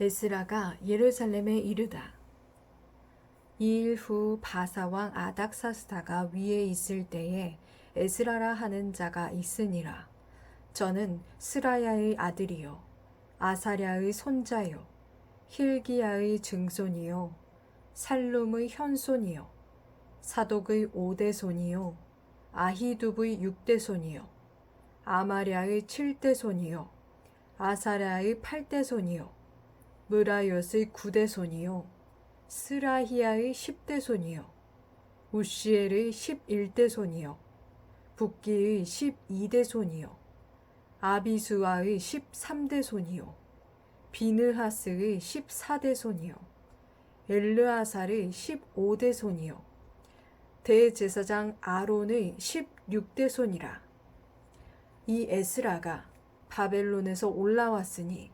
에스라가 예루살렘에 이르다. 이 일 후 바사왕 아닥사스다가 위에 있을 때에 에스라라 하는 자가 있으니라. 저는 스라야의 아들이요 아사랴의 손자요 힐기야의 증손이요 살룸의 현손이요 사독의 오대손이요 아히두브의 육대손이요 아마랴의 칠대손이요 아사랴의 팔대손이요 무라요스의 구대손이요. 스라히야의 십대손이요. 우시엘의 십일대손이요. 북기의 십이대손이요. 아비수아의 십삼대 손이요. 비느하스의 십사대 손이요. 엘르아살의 십오대 손이요. 대제사장 아론의 십육대 손이라. 이 에스라가 바벨론에서 올라왔으니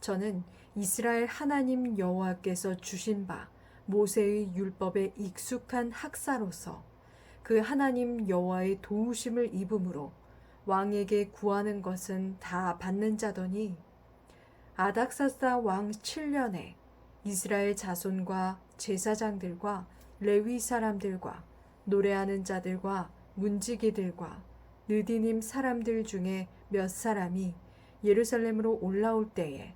저는 이스라엘 하나님 여호와께서 주신 바 모세의 율법에 익숙한 학사로서 그 하나님 여호와의 도우심을 입음으로 왕에게 구하는 것은 다 받는 자더니 아닥사스다 왕 7년에 이스라엘 자손과 제사장들과 레위 사람들과 노래하는 자들과 문지기들과 느디님 사람들 중에 몇 사람이 예루살렘으로 올라올 때에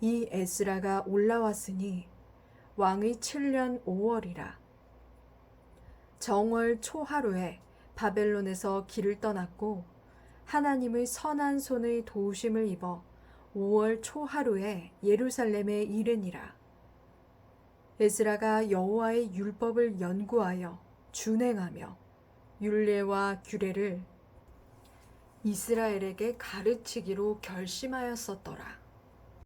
이 에스라가 올라왔으니 왕의 7년 5월이라 정월 초하루에 바벨론에서 길을 떠났고 하나님의 선한 손의 도우심을 입어 5월 초하루에 예루살렘에 이르니라. 에스라가 여호와의 율법을 연구하여 준행하며 율례와 규례를 이스라엘에게 가르치기로 결심하였었더라.